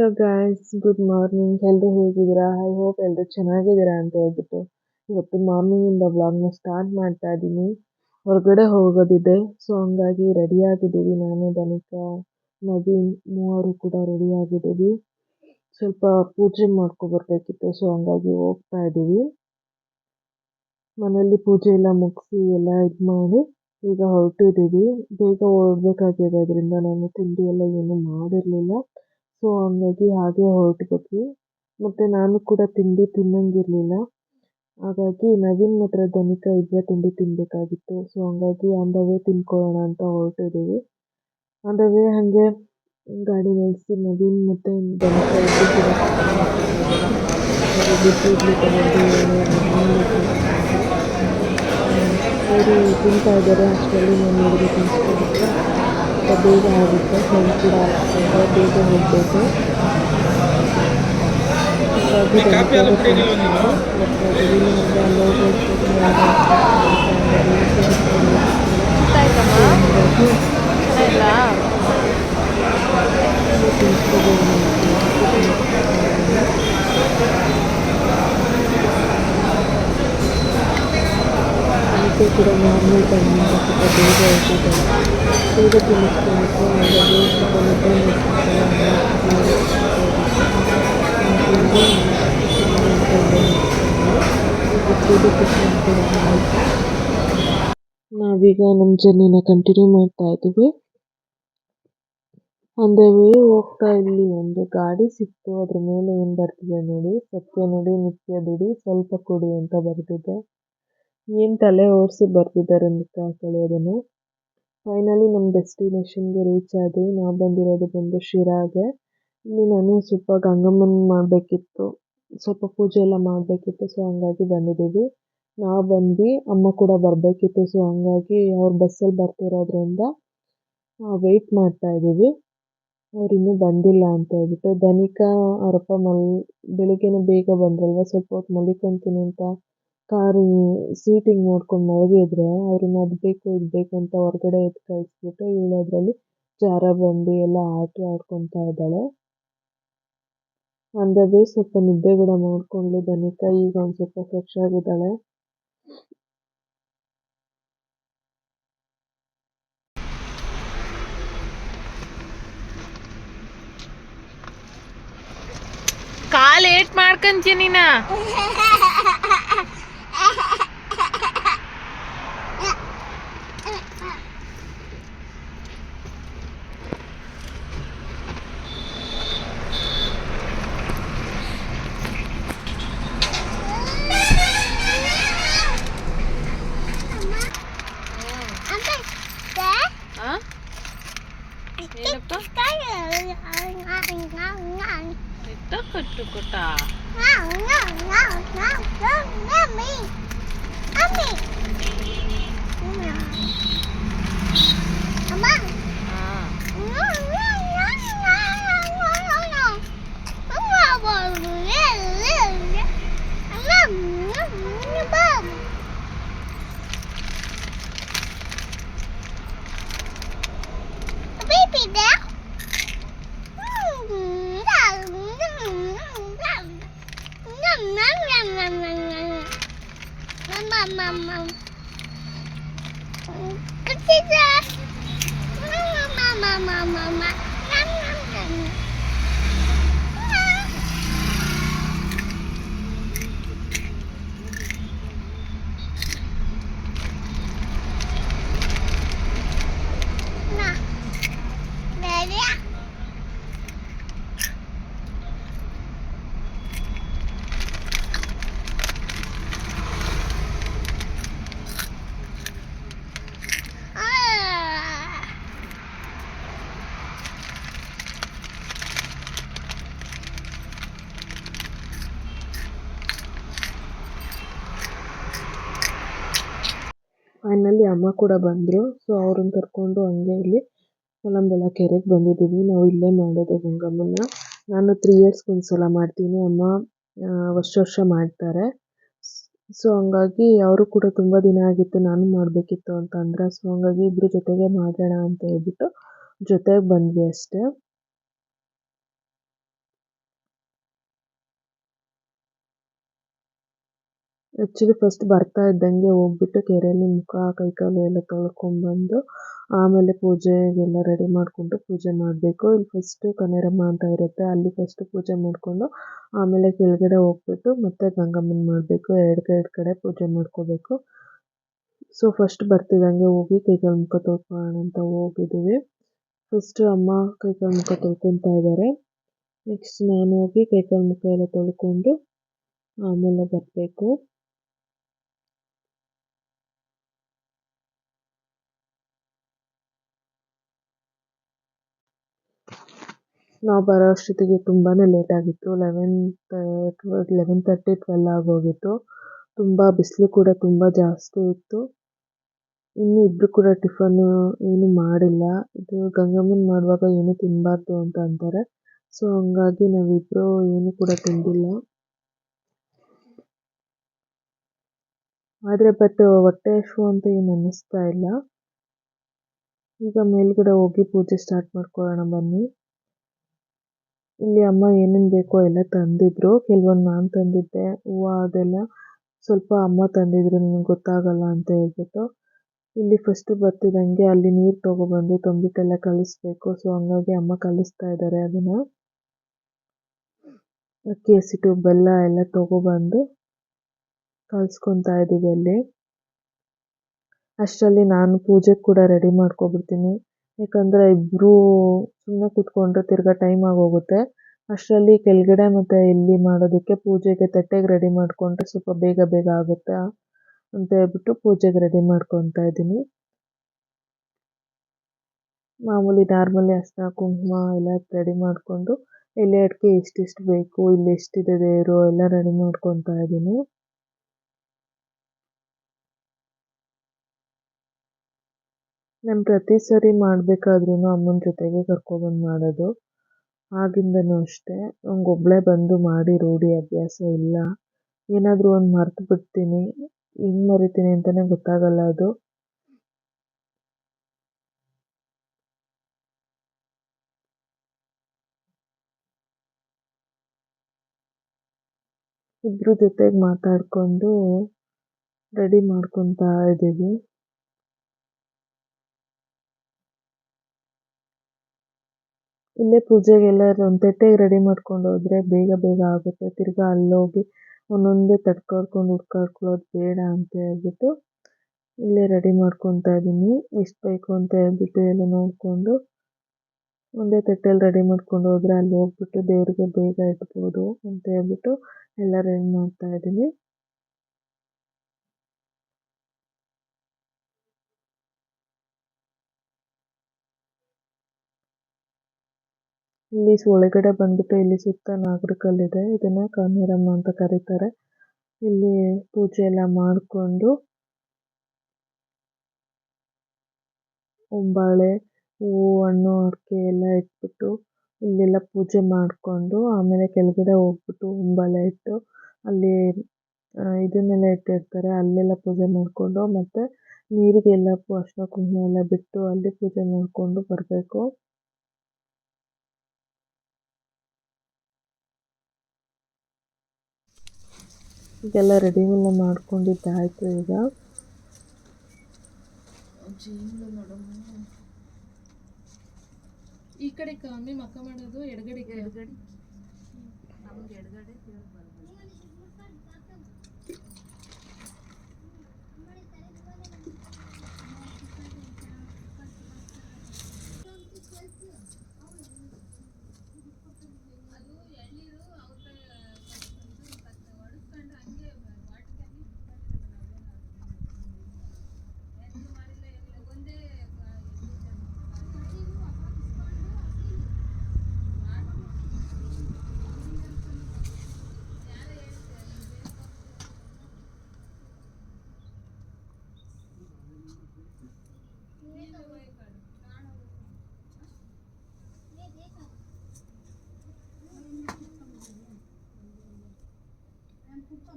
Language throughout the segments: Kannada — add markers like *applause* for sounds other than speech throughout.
ಹಲೋ ಗಾಯ್ಸ್ ಗುಡ್ ಮಾರ್ನಿಂಗ್ ಎಲ್ಲರೂ ಹೇಗಿದ್ದೀರಾ? ಐ ಹೋಪ್ ಎಲ್ಲರೂ ಚೆನ್ನಾಗಿದ್ದೀರಾ ಅಂತ ಹೇಳ್ಬಿಟ್ಟು ಇವತ್ತು ಮಾರ್ನಿಂಗಿಂದ ವ್ಲಾಗ್ನ ಸ್ಟಾರ್ಟ್ ಮಾಡ್ತಾ ಇದ್ದೀನಿ ಹೊರಗಡೆ ಹೋಗೋದಿದೆ ಸೊ ಹಂಗಾಗಿ ರೆಡಿ ಆಗಿದ್ದೀವಿ ನಾನು, ದನಿಕ, ನವೀನ್ ಮೂವರು ಕೂಡ ರೆಡಿ ಆಗಿದ್ದೀವಿ. ಸ್ವಲ್ಪ ಪೂಜೆ ಮಾಡ್ಕೊಬರ್ಬೇಕಿತ್ತು ಸೊ ಹಂಗಾಗಿ ಹೋಗ್ತಾ ಇದ್ದೀವಿ ಮನೆಯಲ್ಲಿ ಪೂಜೆ ಎಲ್ಲ ಮುಗಿಸಿ ಎಲ್ಲ ಇದು ಮಾಡಿ ಈಗ ಹೊರಟಿದ್ದೀವಿ ಬೇಗ ಹೊರಡ್ಬೇಕಾಗಿರೋದ್ರಿಂದ ನಾನು ತಿಂಡಿ ಎಲ್ಲ ಏನು ಮಾಡಿರಲಿಲ್ಲ. ಸೊ ಹಂಗಾಗಿ ಹಾಗೆ ಹೊರಟ್ಬಿಟ್ವಿ. ಮತ್ತು ನಾನು ಕೂಡ ತಿಂಡಿ ತಿನ್ನಂಗಿರಲಿಲ್ಲ. ಹಾಗಾಗಿ ನವೀನ್ ಮಾತ್ರ ಧನಿಕ ಇಬ್ಬರೇ ತಿಂಡಿ ತಿನ್ನಬೇಕಾಗಿತ್ತು ಸೊ ಹಂಗಾಗಿ ಆನ್ ದ ವೇ ತಿನ್ಕೊಳ್ಳೋಣ ಅಂತ ಹೊರಟಿದ್ದೀವಿ ದ ವೇ ಹಾಗೆ ಗಾಡಿ ನಿಲ್ಲಿಸಿ ನವೀನ್ ಮತ್ತು ಧನಿಕ ಇಬ್ಬರು ತಿಂತಾ ಇದ್ದಾರೆ. ಅಷ್ಟರಲ್ಲಿ ನಾನು ನೋಡಿದ್ರೆ ತಿನ್ಸ್ಕೊಬಿಟ್ರೆ ಸ್ವಲ್ಪ ಬೇಗ ಆಗುತ್ತೆ ಟೈಮ್ ಕೂಡ ಆಗ್ತದೆ ಬೇಗ ಹೋಗಬೇಕು. ಅದಕ್ಕೆ ಕೂಡ ಟೈಮಿಂದ ಸ್ವಲ್ಪ ಬೇಗ ಹೋಗಿದ್ದಾರೆ ನಾವೀಗ ನಮ್ಮ ಜರ್ನಿನ ಕಂಟಿನ್ಯೂ ಮಾಡ್ತಾ ಇದ್ದೀವಿ. ಆನ್ ದ ವೇ ಹೋಗ್ತಾ ಇಲ್ಲಿ ಒಂದು ಗಾಡಿ ಸಿಕ್ತು, ಅದ್ರ ಮೇಲೆ ಏನು ಬರ್ತಿದೆ ನೋಡಿ, ಸತ್ಯ ನೋಡಿ, ನಿತ್ಯ ದುಡಿ, ಸ್ವಲ್ಪ ಕೊಡಿ ಅಂತ ಬರ್ತಿದೆ. ಏನು ತಲೆ ಓಡಿಸಿ ಬರ್ತಿದ್ದಾರೆ ಅಂತ ಕಳೆಯೋದನ್ನು ಫೈನಲಿ ನಮ್ಮ ಡೆಸ್ಟಿನೇಷನ್ಗೆ ರೀಚ್ ಆದ್ವಿ. ನಾವು ಬಂದಿರೋದು ಬಂದು ಶಿರಾಗೆ. ಇಲ್ಲಿ ನಾನು ಸ್ವಲ್ಪ ಗಂಗಮ್ಮನ ಮಾಡಬೇಕಿತ್ತು. ಸ್ವಲ್ಪ ಪೂಜೆ ಎಲ್ಲ ಮಾಡಬೇಕಿತ್ತು ಸೊ ಹಂಗಾಗಿ ಬಂದಿದ್ದೀವಿ. ನಾವು ಬಂದ್ವಿ. ಅಮ್ಮ ಕೂಡ ಬರಬೇಕಿತ್ತು ಸೊ ಹಂಗಾಗಿ ಅವ್ರು ಬಸ್ಸಲ್ಲಿ ಬರ್ತಿರೋದ್ರಿಂದ ವೆಯ್ಟ್ ಮಾಡ್ತಾ ಇದ್ದೀವಿ. ಅವ್ರು ಇನ್ನೂ ಬಂದಿಲ್ಲ ಅಂತ ಹೇಳ್ಬಿಟ್ಟು ಧನಿಕಾ ಅವರಪ್ಪ ಮಲ್, ಬೆಳಿಗ್ಗೆನೇ ಬೇಗ ಬಂದ್ರಲ್ವ? ಸ್ವಲ್ಪ ಹೊತ್ತು ಮಲಿಕೊಂತೀನಿ ಅಂತ ಕಾರು ಸೀಟಿಂಗ್ ನೋಡ್ಕೊಂಡು ಮಲಗಿದ್ರೆ ಅವ್ರನ್ನ ಅದು ಬೇಕು ಇದು ಬೇಕು ಅಂತ ಹೊರಗಡೆ ಎತ್ತು ಕಳಿಸ್ಬಿಟ್ಟು ಇವಳು ಅದರಲ್ಲಿ ಜಾರಬಂಡಿ ಎಲ್ಲ ಆಟ ಆಡ್ಕೊತಾ ಇದ್ದಾಳೆ. ಆನ್ ದ ವೇ ಸ್ವಲ್ಪ ನಿದ್ದೆ ಕೂಡ ಮಾಡ್ಕೊಂಡ್ಲು ಧನಿಕ ಈಗ ಒಂದು ಸ್ವಲ್ಪ ಫ್ರೆಶ್ ಆಗಿದ್ದಾಳೆ. ಕಾಲ್ ಏಟ್ ಮಾಡ್ಕೊಂತೀನಿ ನೀನ? *laughs* ఏంటో ఎంత కొట్టుకుంటా అమ్మ ಅಮ್ಮ ಕೂಡ ಬಂದರು. ಸೊ ಅವ್ರನ್ನ ಕರ್ಕೊಂಡು ಹಂಗೆ ಇಲ್ಲಿ ಕೊಲಂಬೆಳ ಕೆರೆಗೆ ಬಂದಿದ್ದೀವಿ. ನಾವು ಇಲ್ಲೇ ಮಾಡೋದು ಗಂಗಮ್ಮನ ನಾನು ತ್ರೀ ಇಯರ್ಸ್ಗೆ ಒಂದ್ಸಲ ಮಾಡ್ತೀನಿ. ಅಮ್ಮ ವರ್ಷ ವರ್ಷ ಮಾಡ್ತಾರೆ. ಸೊ ಹಂಗಾಗಿ ಅವರು ಕೂಡ ತುಂಬ ದಿನ ಆಗಿತ್ತು. ನಾನು ಮಾಡಬೇಕಿತ್ತು ಅಂತ ಅಂದ್ರೆ. ಸೊ ಹಂಗಾಗಿ ಇಬ್ಬರು ಜೊತೆಗೆ ಮಾಡೋಣ ಅಂತ ಹೇಳ್ಬಿಟ್ಟು ಜೊತೆಗೆ ಬಂದ್ವಿ ಅಷ್ಟೇ. ಆ್ಯಕ್ಚುಲಿ ಫಸ್ಟ್ ಬರ್ತಾ ಇದ್ದಂಗೆ ಹೋಗ್ಬಿಟ್ಟು ಕೆರೆಯಲ್ಲಿ ಮುಖ, ಕೈಕಾಲು ಎಲ್ಲ ತೊಳ್ಕೊಂಡ್ಬಂದು ಆಮೇಲೆ ಪೂಜೆಗೆಲ್ಲ ರೆಡಿ ಮಾಡಿಕೊಂಡು ಪೂಜೆ ಮಾಡಬೇಕು. ಇಲ್ಲಿ ಫಸ್ಟು ಕನೇರಮ್ಮ ಅಂತ ಇರುತ್ತೆ. ಅಲ್ಲಿ ಫಸ್ಟು ಪೂಜೆ ಮಾಡಿಕೊಂಡು ಆಮೇಲೆ ಕೆಳಗಡೆ ಹೋಗ್ಬಿಟ್ಟು ಮತ್ತೆ ಗಂಗಮ್ಮನ ಮಾಡಬೇಕು. ಎರಡು ಕಡೆ ಎರಡು ಕಡೆ ಪೂಜೆ ಮಾಡ್ಕೋಬೇಕು. ಸೊ ಫಸ್ಟ್ ಬರ್ತಿದ್ದಂಗೆ ಹೋಗಿ ಕೈಕಾಲು ಮುಖ ತೊಳ್ಕೊಳ್ಳೋಣ ಅಂತ ಹೋಗಿದ್ದೀವಿ. ಫಸ್ಟು ಅಮ್ಮ ಕೈಕಾಲು ಮುಖ ತೊಳ್ಕೊತಾ ಇದ್ದಾರೆ. ನೆಕ್ಸ್ಟ್ ನಾನು ಹೋಗಿ ಕೈಕಾಲು ಮುಖ ಎಲ್ಲ ತೊಳ್ಕೊಂಡು ಆಮೇಲೆ ಬರಬೇಕು. ನಾವು ಬರೋ ಅಷ್ಟೊತ್ತಿಗೆ ತುಂಬಾ ಲೇಟ್ ಆಗಿತ್ತು. ಲೆವೆನ್ ಲೆವೆನ್ ತರ್ಟಿ ಟ್ವೆಲ್ ಆಗೋಗಿತ್ತು ತುಂಬ ಬಿಸಿಲು ಕೂಡ ತುಂಬ ಜಾಸ್ತಿ ಇತ್ತು. ಇನ್ನು ಇಬ್ಬರು ಕೂಡ ಟಿಫನ್ನು ಏನು ಮಾಡಿಲ್ಲ. ಇದು ಗಂಗಮ್ಮನ ಮಾಡುವಾಗ ಏನೂ ತಿನ್ನಬಾರ್ದು ಅಂತ ಅಂತಾರೆ. ಸೊ ಹಂಗಾಗಿ ನಾವಿಬ್ಬರು ಏನು ಕೂಡ ತಿಂದಿಲ್ಲ. ಆದರೆ ಬಟ್ ಹೊಟ್ಟೆ ಶೂ ಅಂತ ಏನು ಅನ್ನಿಸ್ತಾ ಇಲ್ಲ. ಈಗ ಮೇಲ್ಗಡೆ ಹೋಗಿ ಪೂಜೆ ಸ್ಟಾರ್ಟ್ ಮಾಡ್ಕೊಳ್ಳೋಣ ಬನ್ನಿ. ಇಲ್ಲಿ ಅಮ್ಮ ಏನೇನು ಬೇಕೋ ಎಲ್ಲ ತಂದಿದ್ರು. ಕೆಲವೊಂದು ನಾನು ತಂದಿದ್ದೆ. ಹೂವು ಅದೆಲ್ಲ ಸ್ವಲ್ಪ ಅಮ್ಮ ತಂದಿದ್ರು. ನನಗೆ ಗೊತ್ತಾಗಲ್ಲ ಅಂತ ಹೇಳ್ಬಿಟ್ಟು. ಇಲ್ಲಿ ಫಸ್ಟು ಬರ್ತಿದ್ದಂಗೆ ಅಲ್ಲಿ ನೀರು ತೊಗೊಬಂದು ತಂಬಿಟ್ಟೆಲ್ಲ ಕಲಿಸ್ಬೇಕು. ಸೊ ಹಂಗಾಗಿ ಅಮ್ಮ ಕಲಿಸ್ತಾ ಇದ್ದಾರೆ ಅದನ್ನು. ಅಕ್ಕಿ ಹಸಿಟ್ಟು ಬೆಲ್ಲ ಎಲ್ಲ ತೊಗೊಬಂದು ಕಲಿಸ್ಕೊತಾ ಇದ್ದೀವಿ ಅಲ್ಲಿ. ಅಷ್ಟರಲ್ಲಿ ನಾನು ಪೂಜೆ ಕೂಡ ರೆಡಿ ಮಾಡ್ಕೊಬಿಡ್ತೀನಿ. ಯಾಕಂದರೆ ಇಬ್ರು ಸುಮ್ಮನೆ ಕೂತ್ಕೊಂಡ್ರೆ ತಿರ್ಗಾ ಟೈಮ್ ಆಗೋಗುತ್ತೆ. ಅಷ್ಟರಲ್ಲಿ ಕೆಳಗಡೆ ಮತ್ತು ಇಲ್ಲಿ ಮಾಡೋದಕ್ಕೆ ಪೂಜೆಗೆ ತಟ್ಟೆಗೆ ರೆಡಿ ಮಾಡಿಕೊಂಡ್ರೆ ಸ್ವಲ್ಪ ಬೇಗ ಬೇಗ ಆಗುತ್ತೆ ಅಂತ ಹೇಳ್ಬಿಟ್ಟು ಪೂಜೆಗೆ ರೆಡಿ ಮಾಡ್ಕೊತಾ ಇದ್ದೀನಿ. ಮಾಮೂಲಿ ನಾರ್ಮಲಿ ಅಷ್ಟ ಕುಂಕುಮ ಎಲ್ಲ ರೆಡಿ ಮಾಡಿಕೊಂಡು ಎಲೆ ಅಡಿಕೆ ಎಷ್ಟೆಷ್ಟು ಬೇಕು, ಇಲ್ಲಿ ಎಷ್ಟಿದೆ ದೇವರು ಎಲ್ಲ ರೆಡಿ ಮಾಡ್ಕೊತಾ ಇದ್ದೀನಿ. ನಾನು ಪ್ರತಿ ಸರಿ ಮಾಡಬೇಕಾದ್ರೂ ಅಮ್ಮನ ಜೊತೆಗೆ ಕರ್ಕೊಬಂದು ಮಾಡೋದು. ಆಗಿಂದನೂ ಅಷ್ಟೇ. ನಂಗೊಬ್ಬಳೇ ಬಂದು ಮಾಡಿ ರೂಢಿ ಅಭ್ಯಾಸ ಇಲ್ಲ. ಏನಾದರೂ ಒಂದು ಮರ್ತು ಬಿಡ್ತೀನಿ. ಹೆಂಗೆ ಮರಿತೀನಿ ಅಂತಲೇ ಗೊತ್ತಾಗಲ್ಲ ಅದು. ಇಬ್ಬರ ಜೊತೆಗೆ ಮಾತಾಡಿಕೊಂಡು ರೆಡಿ ಮಾಡ್ಕೊತಾ ಇದ್ದೀವಿ. ಇಲ್ಲೇ ಪೂಜೆಗೆಲ್ಲ ಒಂದು ತಟ್ಟೆಗೆ ರೆಡಿ ಮಾಡ್ಕೊಂಡು ಹೋದರೆ ಬೇಗ ಬೇಗ ಆಗುತ್ತೆ. ತಿರ್ಗಾ ಅಲ್ಲೋಗಿ ಒಂದೊಂದೇ ತಡ್ಕಾಡ್ಕೊಂಡು ಹುಡ್ಕಾಡ್ಕೊಳ್ಳೋದು ಬೇಡ ಅಂತ ಹೇಳ್ಬಿಟ್ಟು ಇಲ್ಲೇ ರೆಡಿ ಮಾಡ್ಕೊತಾ ಇದ್ದೀನಿ ಎಷ್ಟು ಬೇಕು ಅಂತ ಹೇಳ್ಬಿಟ್ಟು ಎಲ್ಲ ನೋಡಿಕೊಂಡು ಒಂದೇ ತಟ್ಟೆಯಲ್ಲಿ ರೆಡಿ ಮಾಡ್ಕೊಂಡು ಹೋದರೆ ಅಲ್ಲಿ ಹೋಗ್ಬಿಟ್ಟು ದೇವರಿಗೆ ಬೇಗ ಇಡ್ಬೋದು ಅಂತ ಹೇಳ್ಬಿಟ್ಟು ಎಲ್ಲ ರೆಡಿ ಮಾಡ್ತಾ ಇದ್ದೀನಿ ಇಲ್ಲಿ ಒಳಗಡೆ ಬಂದ್ಬಿಟ್ಟು ಇಲ್ಲಿ ಸುತ್ತ ನಾಗರ ಇದೆ ಇದನ್ನ ಕಾಮರಮ್ಮ ಅಂತ ಕರೀತಾರೆ. ಇಲ್ಲಿ ಪೂಜೆ ಎಲ್ಲ ಮಾಡಿಕೊಂಡು ಹೊಂಬಾಳೆ ಹೂವು, ಹಣ್ಣು, ಅಡಿಕೆ ಎಲ್ಲ ಇಟ್ಬಿಟ್ಟು ಇಲ್ಲೆಲ್ಲ ಪೂಜೆ ಮಾಡಿಕೊಂಡು ಆಮೇಲೆ ಕೆಳಗಡೆ ಹೋಗ್ಬಿಟ್ಟು ಹೊಂಬಾಳೆ ಇಟ್ಟು ಅಲ್ಲಿ ಇದನ್ನೆಲ್ಲ ಇಟ್ಟಿರ್ತಾರೆ. ಅಲ್ಲೆಲ್ಲ ಪೂಜೆ ಮಾಡಿಕೊಂಡು ಮತ್ತೆ ನೀರಿಗೆಲ್ಲ ಅರಿಶಿನ ಕುಂಕುಮ ಎಲ್ಲ ಬಿಟ್ಟು ಅಲ್ಲಿ ಪೂಜೆ ಮಾಡಿಕೊಂಡು ಬರಬೇಕು. ಈಗೆಲ್ಲ ರೆಡಿ ಎಲ್ಲ ಮಾಡ್ಕೊಂಡಿದ್ದಾಯಿತು ಈಗ. ಈ ಕಡೆ ಕಮ್ಮಿ ಮಕ್ಕ ಮಾಡೋದು ಎಡಗಡೆ? ಎಡಗಡೆ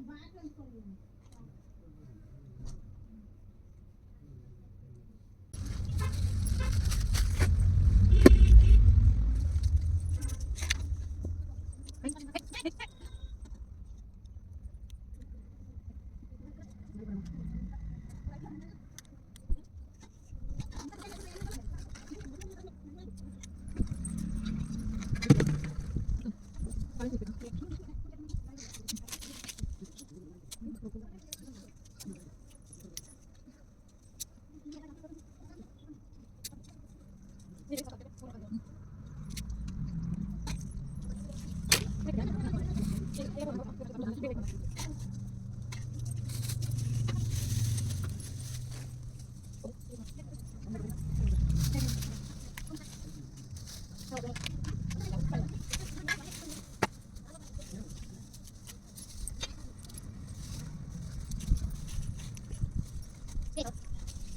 买更重。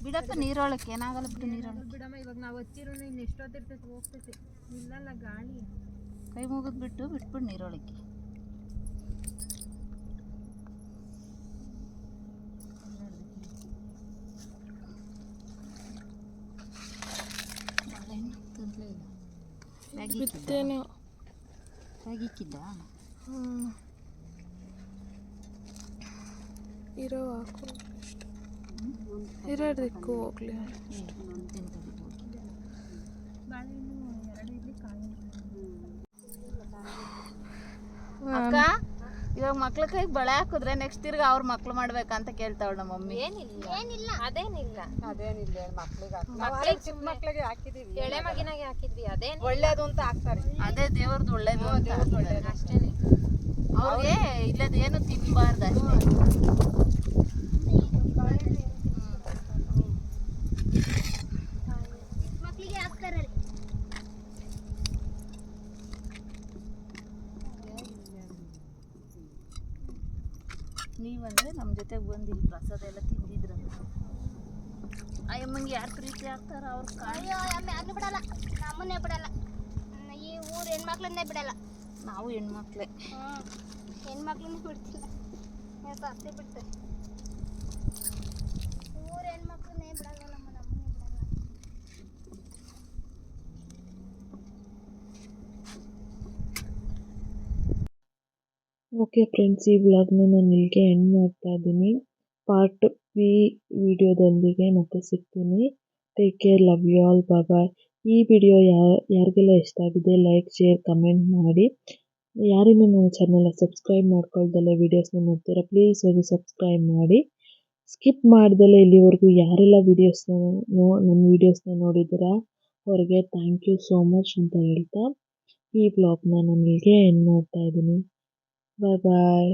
ಬಿಡಪ್ಪ ನೀರೊಳಕ್ಕೆ ಏನಾಗಲ್ಲ ಬಿಡು ನೀರೊಳಕ್ಕೆ. ಬಿಡಮ್ಮ ಇವಾಗ ನಾವು ಹಚ್ಚಿರೋ ಇನ್ನು ಎಷ್ಟೊತ್ತಿರ್ತೈತೆ ಹೋಗ್ತೈತೆ. ಇಲ್ಲಲ್ಲ ಗಾಳಿ. ಕೈ ಮುಗಿದ್ ಬಿಟ್ಟು ಬಿಟ್ಬಿಡು ನೀರೊಳಕ್ಕೆ. ಬಿತ್ತೇನೋ ಹ್ಮ್. ಇರೋ ಹಾಕು. ಇರೋದಕ್ಕೂ ಹೋಗ್ಲಿ ಅಕ್ಕ ಇವಾಗ ಮಕ್ಳ ಕೈಗೆ ಬಳೆ ಹಾಕಿದ್ರೆ ನೆಕ್ಸ್ಟ್ ತಿರ್ಗ ಅವ್ರ ಮಕ್ಳು ಮಾಡ್ಬೇಕಂತ ಕೇಳ್ತಾವಳ ನಮ್ಮ ಮಮ್ಮಿ. ಏನಿಲ್ಲ. ಅದೇನಿಲ್ಲ. ಅದೇನಿಲ್ಲ ಮಕ್ಳಿಗೆ ಮಕ್ಳಿಗೆ ಚಿಕ್ಕ ಮಕ್ಳಿಗೆ ಹಾಕಿದೀವಿ. ಎಳೆ ಮಗಿನಾಗೆ ಹಾಕಿದ್ವಿ ಅದೇ ಒಳ್ಳೇದು ಅಂತ ಹಾಕ್ತಾರೆ. ಅದೇ ದೇವ್ರದ್ದು ಒಳ್ಳೇದು ಅಂತ ಒಳ್ಳೇದು. ಅಷ್ಟೇನೆ ಅವ್ರಿಗೆ ಇಲ್ಲದ ಏನು ತಿನ್ಬಾರ್ದು ಅಷ್ಟೇ. ನೀವಂದ್ರೆ ನಮ್ಮ ಜೊತೆಗೆ ಬಂದು ಇಲ್ಲಿ ಪ್ರಸಾದ ಎಲ್ಲ ತಿಂದಿದ್ರಂತ. ಅಯ್ಯಮ್ಮಂಗೆ ಯಾರು ಪ್ರೀತಿ ಆಗ್ತಾರ ಅವ್ರ ಕಾಯಿ ಅಮ್ಮ ಯಾರನ್ನೂ ಬಿಡಲ್ಲ. ನಮ್ಮನ್ನೇ ಬಿಡಲ್ಲ. ಈ ಊರು ಹೆಣ್ಮಕ್ಳನ್ನೇ ಬಿಡಲ್ಲ. ನಾವು ಹೆಣ್ಮಕ್ಳೇ. ಹ್ಞೂ ಹೆಣ್ಮಕ್ಳನ್ನೇ ಬಿಡ್ತಿಲ್ಲ. ಅತ್ತೆ ಬಿಡ್ತಾರೆ. ಊರು ಹೆಣ್ಮಕ್ಳನ್ನೇ ಬಿಡಲ್ಲ ನಮ್ಮ ನಮ್ಮನ್ನೇ ಬಿಡಲ್ಲ ಓಕೆ ಫ್ರೆಂಡ್ಸ್, ಈ ವ್ಲಾಗ್ನ ನಾನು ಇಲ್ಲಿಗೆ ಎಂಡ್ ಮಾಡ್ತಾ ಇದ್ದೀನಿ. ಪಾರ್ಟ್ ಬಿ ವಿಡಿಯೋದೊಂದಿಗೆ ಮತ್ತೆ ಸಿಗ್ತೀನಿ. Take care love you all bye ಈ ವಿಡಿಯೋ ಯಾರಿಗೆಲ್ಲ ಇಷ್ಟ ಆಗಿದೆ ಲೈಕ್ ಶೇರ್ ಕಮೆಂಟ್ ಮಾಡಿ. ಯಾರಿನ್ನೂ ನನ್ನ ಚಾನಲ್ನ ಸಬ್ಸ್ಕ್ರೈಬ್ ಮಾಡ್ಕೊಳ್ದಲ್ಲೇ ವೀಡಿಯೋಸ್ನ ನೋಡ್ತೀರಾ ಪ್ಲೀಸ್ ಹೋಗಿ ಸಬ್ಸ್ಕ್ರೈಬ್ ಮಾಡಿ. ಸ್ಕಿಪ್ ಮಾಡ್ದಲೇ ಇಲ್ಲಿವರೆಗೂ ಯಾರೆಲ್ಲ ವೀಡಿಯೋಸ್ನ ನೋ, ನನ್ನ ವೀಡಿಯೋಸ್ನ ನೋಡಿದ್ದೀರಾ, ಅವ್ರಿಗೆ ಥ್ಯಾಂಕ್ ಯು ಸೋ ಮಚ್ ಅಂತ ಹೇಳ್ತಾ ಈ ವ್ಲಾಗ್ನ ನಾನು ಇಲ್ಲಿಗೆ ಎಂಡ್ ಮಾಡ್ತಾ ಇದ್ದೀನಿ. ಬಾಯ್ ಬಾಯ್